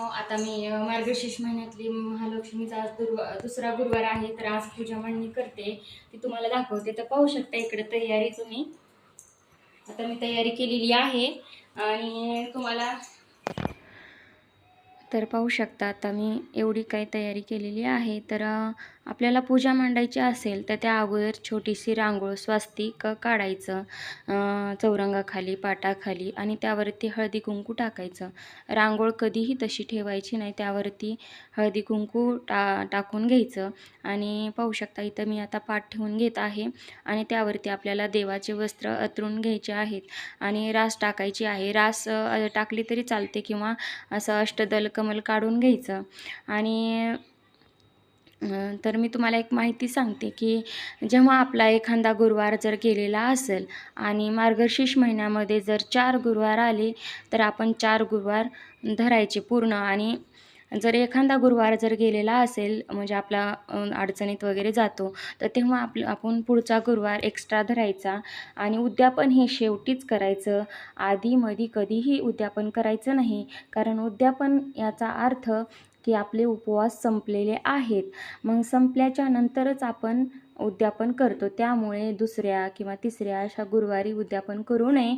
मैत्रिणींनो आता मी मार्गशीर्ष महिन्यातली महालक्ष्मीचा आज दुर्वा दुसरा गुरुवार आहे तर आज पूजा मांडणी करते. ती तुम्हाला दाखवते. तर पाहू शकता इकडे तयारी तुम्ही. आता मी तयारी केलेली आहे. आणि तुम्हाला तर पाहू शकता आता मी एवढी काही तयारी केलेली आहे. तर आपल्याला पूजा मांडायची असेल तर त्या अगोदर छोटीशी रांगोळ स्वास्तिक काढायचं चौरंगाखाली पाटाखाली आणि त्यावरती हळदी कुंकू टाकायचं. रांगोळ कधीही तशी ठेवायची नाही त्यावरती हळदी कुंकू टा टाकून घ्यायचं. आणि पाहू शकता इथं मी आता पाठ ठेवून घेत आहे आणि त्यावरती आपल्याला देवाचे वस्त्र अतरून घ्यायचे आहेत. आणि रास टाकायची आहे. रास टाकली तरी चालते किंवा असं अष्टदल कमल काढून घ्यायचं. आणि तर मी तुम्हाला एक माहिती सांगते की जेव्हा आपला एखादा गुरुवार जर केलेला असेल आणि मार्गशीर्ष महिन्यामध्ये जर चार गुरुवार आले तर आपण चार गुरुवार धरायचे पूर्ण. आणि जर एखादा गुरुवार जर गेलेला असेल म्हणजे आपला अडचणीत वगैरे जातो तर तेव्हा आप आपण पुढचा गुरुवार एक्स्ट्रा धरायचा आणि उद्यापन हे शेवटीच करायचं. आधी मधी कधीही उद्यापन करायचं नाही कारण उद्यापन याचा अर्थ की आपले उपवास संपलेले आहेत. मग संपल्याच्या नंतरच आपण उद्यापन करतो. त्यामुळे दुसऱ्या किंवा तिसऱ्या अशा गुरुवारी उद्यापन करू नये.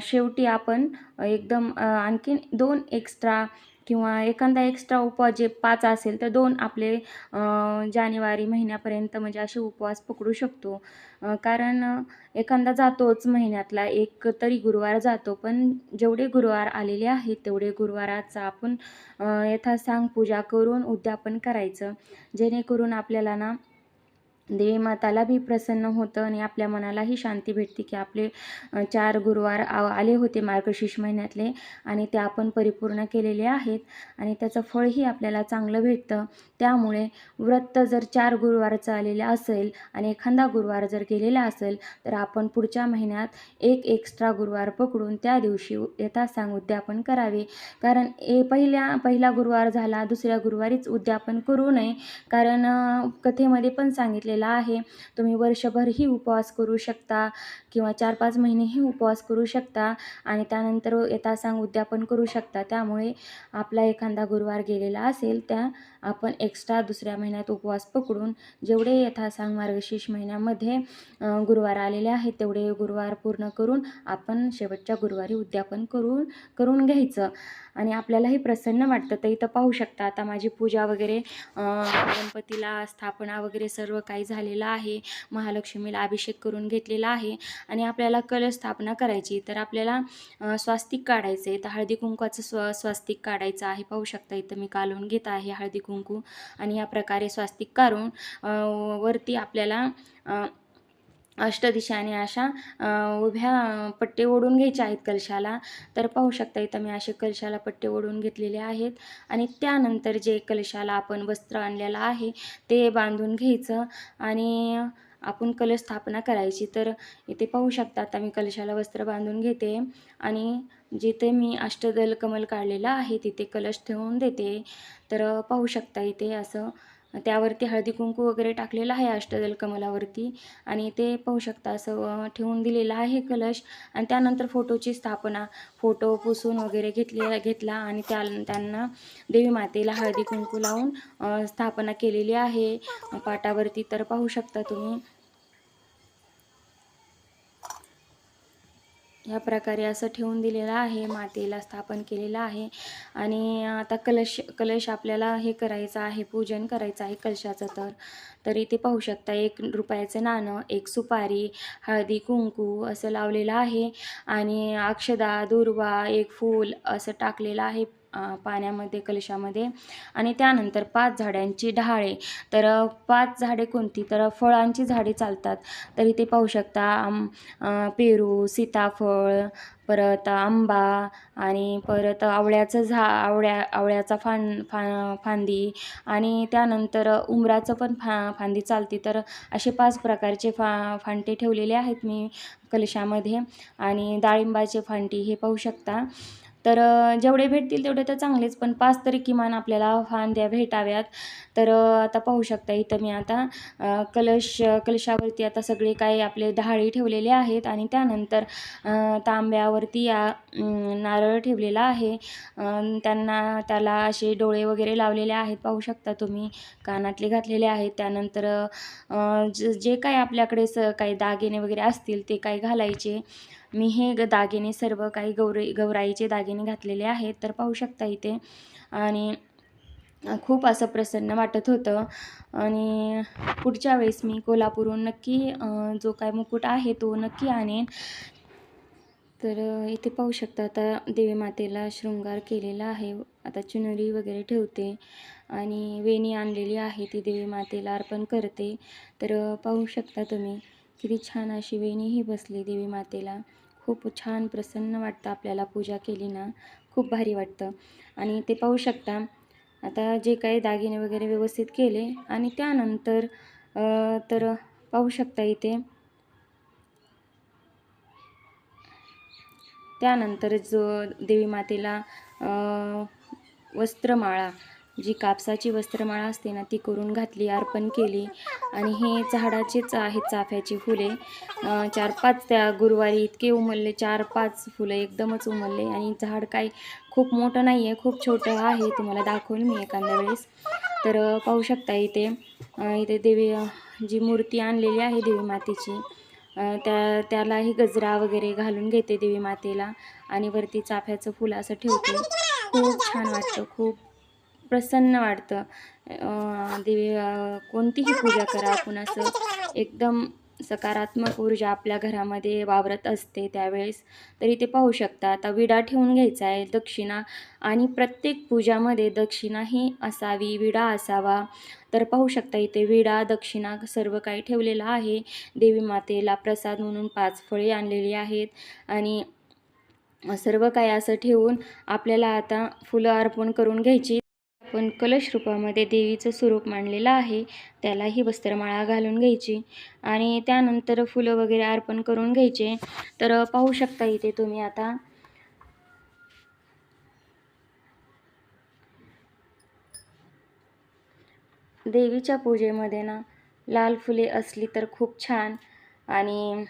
शेवटी आपण एकदम आणखीन दोन एक्स्ट्रा किंवा एखादा एक्स्ट्रा उपवास जे पाच असेल तर दोन आपले जानेवारी महिन्यापर्यंत म्हणजे असे उपवास पकडू शकतो. कारण एखादा जातोच महिन्यातला एक तरी गुरुवार जातो. पण जेवढे गुरुवार आलेले आहेत तेवढे गुरुवाराचा आपण यथासांग पूजा करून उद्यापन करायचं. जेणेकरून आपल्याला ना देवीमाताला बी प्रसन्न होतं आणि आपल्या मनालाही शांती भेटते की आपले चार गुरुवार आ आले होते मार्गशीर्ष महिन्यातले आणि ते आपण परिपूर्ण केलेले आहेत आणि त्याचं फळही आपल्याला चांगलं भेटतं. त्यामुळे व्रत जर चार गुरुवारचं आलेलं असेल आणि एखादा गुरुवार जर गेलेला असेल तर आपण पुढच्या महिन्यात एक एक्स्ट्रा गुरुवार पकडून त्या दिवशी यथासांग उद्यापन करावे. कारण ए पहिल्या पहिला गुरुवार झाला दुसऱ्या गुरुवारीच उद्यापन करू नये. कारण कथेमध्ये पण सांगितलेलं आहे. तुम्ही वर्षभरही उपवास करू शकता किंवा चार पाच महिनेही उपवास करू शकता आणि त्यानंतर यथासांग उद्यापन करू शकता. त्यामुळे आपला एखादा गुरुवार गेलेला असेल त्या आपण एक्स्ट्रा दुसऱ्या महिन्यात उपवास पकडून जेवढे यथासांग मार्गशीर्ष महिन्यामध्ये गुरुवार आलेले आहेत तेवढे गुरुवार पूर्ण करून आपण शेवटच्या गुरुवारी उद्यापन करून करून घ्यायचं. आणि आपल्यालाही प्रसन्न वाटतं. तर इथं पाहू शकता आता माझी पूजा वगैरे गणपतीला स्थापना वगैरे सर्व काही झालेला आहे महालक्ष्मीला अभिषेक करून घेतलेला आहे आणि आपल्याला कलस्थापना करायची. तर आपल्याला स्वास्तिक काढायचं आहे. तर हळदी कुंकवाचं स्व स्वास्तिक काढायचं आहे. पाहू शकता इथं मी कालवून घेत आहे हळदी कुंकू आणि या प्रकारे स्वास्तिक काढून वरती आपल्याला अष्टदिशाने अशा उभ्या पट्टे ओढून घ्यायच्या आहेत कलशाला. तर पाहू शकता इथं मी असे कलशाला पट्टे ओढून घेतलेले आहेत. आणि त्यानंतर जे कलशाला आपण वस्त्र आणलेलं आहे ते बांधून घ्यायचं. आणि आपण कलश स्थापना करायची. तर इथे पाहू शकता आता मी कलशाला वस्त्र बांधून घेते. आणि जिथे मी अष्टदल कमल काढलेलं आहे तिथे कलश ठेवून देते. तर पाहू शकता इथे असं त्यावरती हळदी कुंकू वगैरे टाकलेलं आहे अष्टदल कमलावरती आणि ते पाहू शकता असं ठेवून दिलेलं आहे कलश. आणि त्यानंतर फोटोची स्थापना फोटो पुसून वगैरे घेतले घेतला आणि त्या त्यांना देवी मातेला हळदी कुंकू लावून स्थापना केलेली आहे. पाटावरती तर पाहू शकता तुम्ही. ह्या प्रकारे असं ठेवून दिलेलं आहे मातेला स्थापन केलेलं आहे. आणि आता कलश कलश आपल्याला हे करायचं आहे पूजन करायचं आहे कलशाचं तर. तर इथे पाहू शकता एक रुपयाचं नाणं एक सुपारी हळदी कुंकू असं लावलेलं आहे. आणि अक्षदा दुर्वा एक फूल असं टाकलेलं आहे. पाण्यामध्ये कलशामध्ये आणि त्यानंतर पाच झाडांची डहाळे तर पाच झाडे कोणती? तर फळांची झाडे चालतात. तर इथे पाहू शकता आम पेरू सीताफळ परत आंबा आणि परत आवळ्याचं झा आवळ्या आवळ्याचा फां फा फांदी आणि त्यानंतर उमराचं पण फा फांदी चालते. तर असे पाच प्रकारचे फा फांटे ठेवलेले आहेत मी कलशामध्ये आणि डाळिंबाचे फांटी हे पाहू शकता. तर जेवढे भेटतील तेवढे तर चांगलेच पण पाच तरी किमान आपल्याला फांद्या भेटाव्यात. तर आता पाहू शकता इथं मी आता कलश कलशावरती आता सगळे काही आपले डहाळी ठेवलेले आहेत आणि त्यानंतर तांब्यावरती या नारळ ठेवलेला आहे. त्यांना त्याला असे डोळे वगैरे लावलेले आहेत पाहू शकता तुम्ही. कानातले घातलेले आहेत. त्यानंतर ज जे काही आपल्याकडे स काही दागिने वगैरे असतील ते काही घालायचे. मी हे ग दागिने सर्व काही गौरी गौराईचे दागिने घातलेले आहेत तर पाहू शकता इथे. आणि खूप असं प्रसन्न वाटत होतं. आणि पुढच्या वेळेस मी कोल्हापूरहून नक्की जो काय मुकुट आहे तो नक्की आणेन. तर इथे पाहू शकता आता देवी मातेला शृंगार केलेला आहे. आता चुनरी वगैरे ठेवते. आणि वेणी आणलेली आहे ती देवी मातेला अर्पण करते. तर पाहू शकता तुम्ही किती छान अशी वेणीही बसली देवी मातेला. खूप छान प्रसन्न वाटतं आपल्याला पूजा केली ना. खूप भारी वाटतं. आणि ते पाहू शकता आता जे काही दागिने वगैरे व्यवस्थित केले आणि त्यानंतर तर पाहू शकता इथे. त्यानंतर जो देवी मातेला वस्त्रमाळा जी कापसाची वस्त्रमाळा असते ना ती करून घातली अर्पण केली. आणि हे झाडाचेच आहेत चाफ्याची फुले. चार पाच त्या गुरुवारी इतके उमलले चार पाच फुलं एकदमच उमलले. आणि झाड काय खूप मोठं नाही आहे खूप छोटं आहे. तुम्हाला दाखवून मी एखाद्या वेळेस. तर पाहू शकता इथे इथे देवी जी मूर्ती आणलेली आहे देवी मातेची त्या त्यालाही गजरा वगैरे घालून घेते देवी मातेला. आणि वरती चाफ्याचं फुलं असं ठेवते. खूप छान वाटतं खूप. प्रसन्न वाटतं. देवी कोणतीही पूजा करा. आपण असं एकदम सकारात्मक ऊर्जा आपल्या घरामध्ये वावरत असते त्यावेळेस तरी ते पाहू शकता. आता विडा ठेवून घ्यायचा आहे दक्षिणा आणि प्रत्येक पूजामध्ये दक्षिणा ही असावी विडा असावा. तर पाहू शकता इथे विडा दक्षिणा सर्व काही ठेवलेलं आहे. देवी मातेला प्रसाद म्हणून पाच फळे आणलेली आहेत आणि सर्व काही असं ठेवून आपल्याला आता फुलं अर्पण करून घ्यायची. आपण कलश रूपामध्ये देवीचं स्वरूप मांडलेलं आहे त्यालाही वस्त्रमाळा घालून घ्यायची आणि त्यानंतर फुलं वगैरे अर्पण करून घ्यायचे. तर पाहू शकता इथे तुम्ही आता. देवीच्या पूजेमध्ये ना लाल फुले असली तर खूप छान. आणि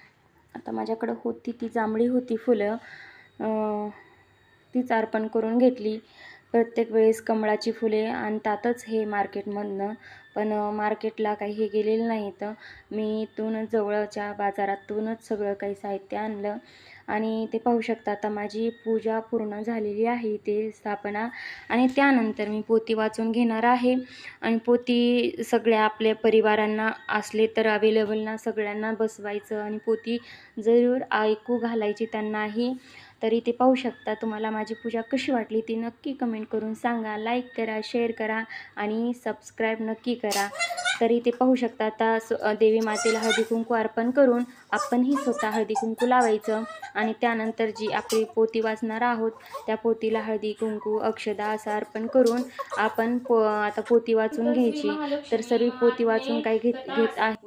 आता माझ्याकडं होती ती जांभळी होती फुलं. अं, तीच अर्पण करून घेतली. प्रत्येक वेळेस कमळाची फुले आणतातच हे मार्केटमधनं पण मार्केटला काही हे गेलेलं नाही तर मी इथून जवळच्या बाजारातूनच सगळं काही साहित्य आणलं आणि ते पाहू शकता. आता माझी पूजा पूर्ण झालेली आहे ते स्थापना आणि त्यानंतर मी पोती वाचून घेणार आहे. आणि पोती सगळ्या आपल्या परिवारांना असले तर अवेलेबल ना सगळ्यांना बसवायचं आणि पोती जरूर ऐकू घालायची त्यांनाही. तरी ते पाहू शकता तुम्हाला माझी पूजा कशी वाटली ती नक्की कमेंट करून सांगा. लाईक करा शेअर करा आणि सबस्क्राईब नक्की करा. तरी ते पाहू शकता आता स देवी मातेला हळदी कुंकू अर्पण करून आपणही स्वतः हळदी कुंकू लावायचं आणि त्यानंतर जी आपली पोती वाचणार आहोत त्या पोतीला हळदी कुंकू अक्षदा असं अर्पण करून आपण पो आता पोती वाचून घ्यायची. तर सर्व पोती वाचून काय घेत घेत आहे?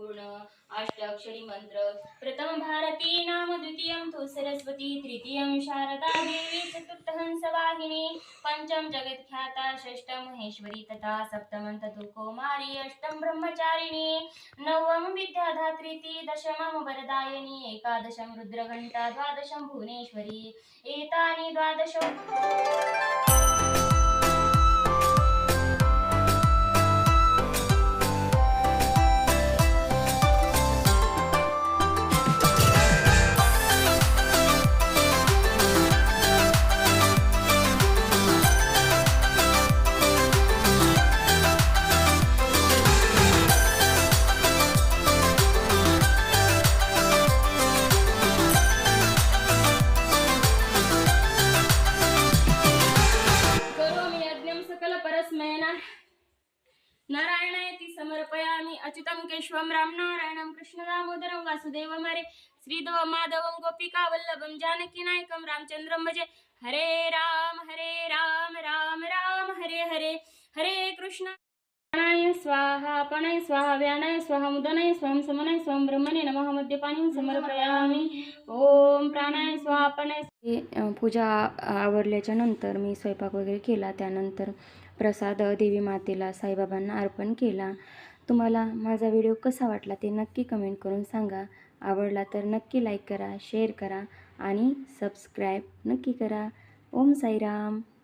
अष्टाक्षरी मंत्र. प्रथम भारती नाम द्वितीयं तु सरस्वती तृतीयं शारदा देवी चतुर्थ हंसवाहिनी पंचम जगत्ख्याता षष्टम महेश्वरी तथा सप्तमं तु कौमारी अष्टम ब्रह्मचारिणी नवम विद्याधात्री दशमं वरदायिनी एकादशं रुद्रघण्टा द्वादशं भुवनेश्वरी एतानि द्वादश अच्युतं राम नारायणं कृष्णदामोदरं वासुदेवं हरे श्रीधव माधवं जानकी जानकीनायकं रामचन्द्रं भजे। हरे राम हरे राम राम राम हरे हरे। हरे कृष्ण। नारायणाय स्वाहा पणय स्वाहा व्यानय स्वाहा मुदनय स्वम समनय स्वं ब्रह्मणे नमः। मद्यपानी समर्पयामी। ओम प्राणाय स्वाहा पणय पूजा आवरल्याच्या नंतर मी स्वयंपाक वगैरे केला. त्यानंतर प्रसाद देवी मातेला साईबाबांना अर्पण केला. तुम्हाला माझा व्हिडिओ कसा वाटला ते नक्की कमेंट करून सांगा. आवडला तर नक्की लाईक करा शेअर करा आणि सबस्क्राईब नक्की करा. ओम साईराम.